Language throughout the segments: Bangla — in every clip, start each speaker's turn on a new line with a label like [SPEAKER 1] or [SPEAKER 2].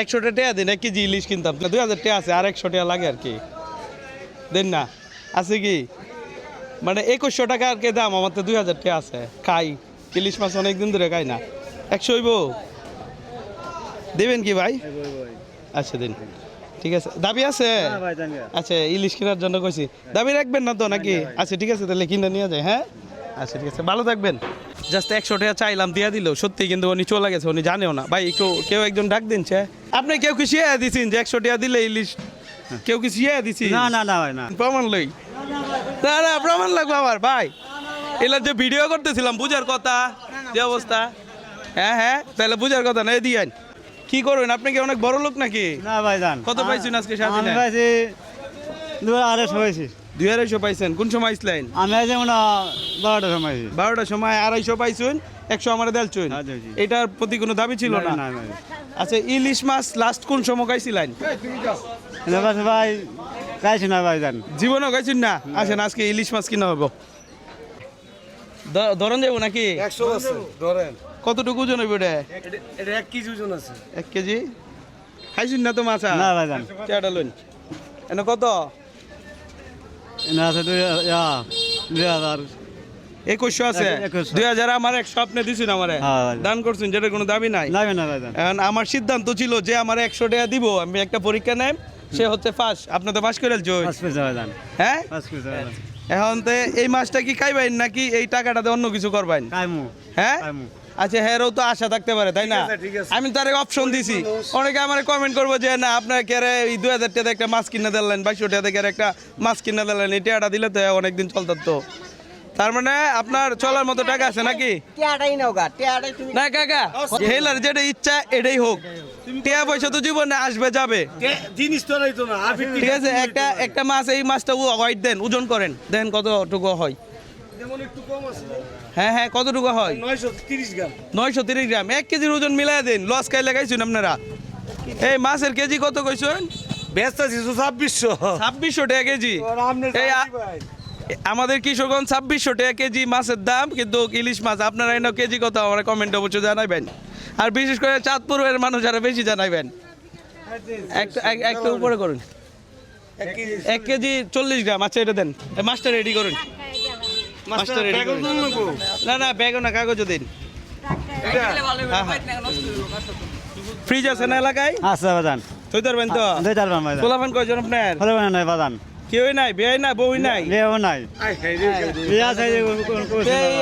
[SPEAKER 1] একশোটা টাকা দিন এক কেজি ইলিশ কিনতাম। দুই হাজার টাকা আছে আর একশো টাকা লাগে আর কি। দেন না আছে কি? মানে একুশশো টাকা আর কি দাম আমার তো দুই হাজার টাকা আছে খাই। ইলিশ মাছ অনেক দিন ধরে খাই না। একশো হইব? দেবেন কি ভাই? আচ্ছা দিন। ঠিক আছে দাবি আছে? আচ্ছা ইলিশ কেনার জন্য কইছি। দাবি রাখবেন না তো নাকি? আচ্ছা ঠিক আছে তাহলে কিনে নিয়ে যায় হ্যাঁ? আচ্ছা ঠিক আছে ভালো থাকবেন। জাস্ট একশো টাকা চাইলাম দিয়া দিল। সত্যি কিন্তু উনি চলে গেছে উনি জানেও না। ভাই কেউ কেউ একজন ডাক দিনছে। আপনি কেউ কি শিয়া দিছেন যে একশো টাকা দিলে ইলিশ? কেউ কি শিয়া দিছি
[SPEAKER 2] না না না ভাই না।
[SPEAKER 1] প্রমাণ লই। না না প্রমাণ লাগবে আমার ভাই। এলার যে ভিডিও করতেছিলাম বুঝার কথা যে অবস্থা। হ্যাঁ হ্যাঁ তাহলে বুঝার কথা না দিয়েন কি করবেন? আপনি কি অনেক বড় লোক নাকি?
[SPEAKER 2] না ভাই জান।
[SPEAKER 1] কত পাইছেন আজকে?
[SPEAKER 2] আমি পাইছি দু আড়াইশো পাইছি।
[SPEAKER 1] দুই আড়াইশো পাইছেন। কোন সময় আসলেন?
[SPEAKER 2] আমি আজ যেমন বারোটার সময়
[SPEAKER 1] বারোটার সময় আড়াইশো পাইছেন একশো আমার দেলছুন।
[SPEAKER 2] হ্যাঁ,
[SPEAKER 1] এটার প্রতি কোনো দাবি ছিল না আচ্ছা ইলিশ মাছ লাস্ট কোন সময় খাইছিলেন
[SPEAKER 2] না পাশে ভাই খাইছি না ভাই জান।
[SPEAKER 1] জীবনও খাইছেন না? আসেন আজকে ইলিশ মাছ কিনা হব। দ- ধরন যাব নাকি?
[SPEAKER 3] একশো আছে ধরেন।
[SPEAKER 1] কতটুকু ওজন হইব এটা?
[SPEAKER 3] এটা এক কেজি ওজন আছে।
[SPEAKER 1] এক কেজি? খাইছেন না তো মাছ?
[SPEAKER 2] না ভাই জান।
[SPEAKER 1] কেটা লইন। এনে কত?
[SPEAKER 2] এনে আছে দুই দুই হাজার।
[SPEAKER 1] একুশশো আছে? দুই হাজার আমার দিছেন আমারে।
[SPEAKER 2] হ্যাঁ,
[SPEAKER 1] দান করছেন কোনো দাবি নাই?
[SPEAKER 2] না
[SPEAKER 1] আমার সিদ্ধান্ত ছিল যে আমার একশো টাকা দিব আমি একটা পরীক্ষা নেম সে হচ্ছে পাস। আপনি তো পাস করে হ্যাঁ? এখন তো এই মাছটা কি খাইবেন নাকি এই টাকাটাতে অন্য কিছু করবেন? হ্যাঁ? আচ্ছা হেরও তো আশা থাকতে পারে তাই না। আমি তার অপশন দিছি। অনেকে আমার কমেন্ট করব যে না আপনার কেরে এই দুই হাজার টাকা একটা মাছ কিনে দিলেন? বাইশশো টাকা থেকে একটা মাছ কিনে দিলেন? এই টাকাটা দিলে তো অনেকদিন চলতো তো। তার মানে আপনার চলার মতো টাকা আছে নাকি? না কাকা হেলার যেটা ইচ্ছা এটাই হোক। টিয়া পয়সা তো জীবনে আসবে যাবে।
[SPEAKER 3] জিনিস তো না
[SPEAKER 1] ঠিক আছে একটা একটা মাছ এই মাছটা হোয়াইট দেন ওজন করেন দেন কতটুকু হয়। হ্যাঁ হ্যাঁ কতটুকু হয়?
[SPEAKER 3] নয়শো তিরিশ গ্রাম।
[SPEAKER 1] এক কেজির ওজন মিলাই দিন। লস খাই লাগাইছেন আপনারা। এই মাছের কেজি কত কইছেন?
[SPEAKER 3] ব্যস্ত আছি ছাব্বিশশো।
[SPEAKER 1] ছাব্বিশশো টাকা কেজি। আমাদের কিশোরগঞ্জ ছাব্বিশশো টাকা কেজি মাছের দাম কিন্তু ইলিশ মাছ আপনারা এনে কেজি কত আমার কমেন্ট অবশ্যই জানাবেন আর বিশেষ করে চাঁদপুরের মানুষ আরও বেশি জানাবেন একটু এক- একটু উপরে করুন। এক কেজি চল্লিশ গ্রাম। আচ্ছা এটা দেন। মাছটা রেডি করুন। করুন না না ব্যাগও না কাগজও দিন। ফ্রিজ আছে না এলাকায়?
[SPEAKER 2] আচ্ছা বাজান। জান
[SPEAKER 1] তুই ধরবেন তো?
[SPEAKER 2] তুই চার ভাই
[SPEAKER 1] পোলাফান কয়জন আপনার?
[SPEAKER 2] নাই বাজান।
[SPEAKER 1] কেউই নাই বিয়ে নাই বউই নাই।
[SPEAKER 2] বিয়েও নাই। বিয়ে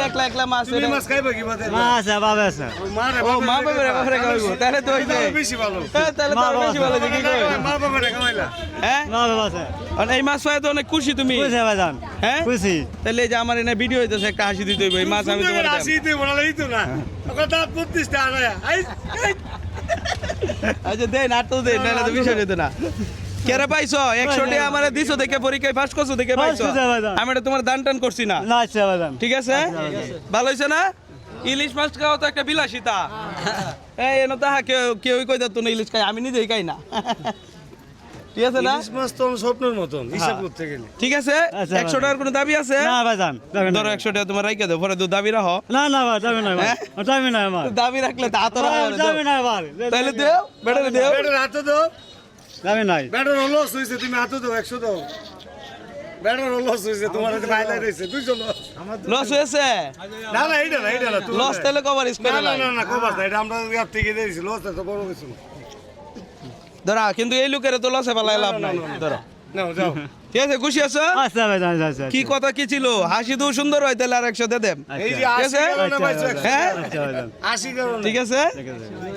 [SPEAKER 1] একলা একলা মাছ
[SPEAKER 3] তুমি মাছ খাইবা কি বাদে
[SPEAKER 2] মা বাবা আছে।
[SPEAKER 1] ও মা বাবার বাবারে খাওয়াইব তাহলে তো ওই
[SPEAKER 3] বেশি ভালো।
[SPEAKER 1] তাহলে তো বেশি ভালো যে কই?
[SPEAKER 3] মা বাবা খাওয়াইলা
[SPEAKER 1] হ্যাঁ?
[SPEAKER 2] মা বাবা আছে।
[SPEAKER 1] আর এই মাছ পায় তো অনেক খুশি তুমি। হ্যাঁ?
[SPEAKER 2] খুশি।
[SPEAKER 1] তাহলে এই যে আমার এনে ভিডিও হইতেছে একটা হাসি দিতে হইব। এই মাছ আমি তোমার
[SPEAKER 3] তুই বলালেই তো না। দাঁত আই।
[SPEAKER 1] আচ্ছা দেন আর তো দেন নাহলে তো বিষয় যেত না। কেরে পাইছো? একশো টাকা আমার দিছো দেখে পরীক্ষায় ফার্স্ট করছ দেখে পাইছো আমি এটা তোমার দান টান করছি না।
[SPEAKER 2] আচ্ছা
[SPEAKER 1] ঠিক আছে? ভালো হয়েছে না? ইলিশ মাছ খাওয়া তো একটা বিলাসিতা। এই এনে তাহা কেউ কেউই কই দিত না ইলিশ খাই আমি নিজেই খাই না। ঠিক আছে না?
[SPEAKER 3] ইলিশ মাছ তো আমার স্বপ্নের মতন হিসাব করতে গেলে।
[SPEAKER 1] ঠিক আছে?
[SPEAKER 2] আচ্ছা,
[SPEAKER 1] একশো টাকার কোনো দাবি আছে?
[SPEAKER 2] না ভাই জান
[SPEAKER 1] ধরো একশো টাকা তোমার রাইকে দেবো পরে দু দাবি রাখো।
[SPEAKER 2] না না ভাই যাবে না ভাই।
[SPEAKER 1] হ্যাঁ?
[SPEAKER 2] যাবে না আমার।
[SPEAKER 1] দাবি রাখলে তা তো।
[SPEAKER 2] যাবে না ভাই।
[SPEAKER 1] তাহলে দেও বেটারে দেও।
[SPEAKER 3] ব্যাটার হাতে দাও।
[SPEAKER 2] যাবে নাই।
[SPEAKER 3] ব্যাটার লস হয়েছে তুমি হাতে দাও একশো দাও। ব্যাটার লস হয়েছে তোমার হাতে বাইলাই রয়েছে দুইশো লস
[SPEAKER 1] লস হয়েছে?
[SPEAKER 3] না না এইটা না এইটা না তুমি
[SPEAKER 1] লস তাহলে কভার
[SPEAKER 3] না না না না কবাস না এটা আমরা ইয়ার থেকে দিয়েছি লস তো বড় কিছু
[SPEAKER 1] ধরা কিন্তু এই লোকের তো লসে ফেলায় লাভ নাই। ধরো।
[SPEAKER 3] নাও যাও।
[SPEAKER 1] ঠিক আছে খুশি আছো?
[SPEAKER 2] আচ্ছা ভাই জান আচ্ছা
[SPEAKER 1] কি কথা কি ছিল? হাসি তো সুন্দর হয় তাহলে আর একশো দিয়ে দেব ঠিক আছে? হ্যাঁ?
[SPEAKER 2] আচ্ছা ঠিক আছে।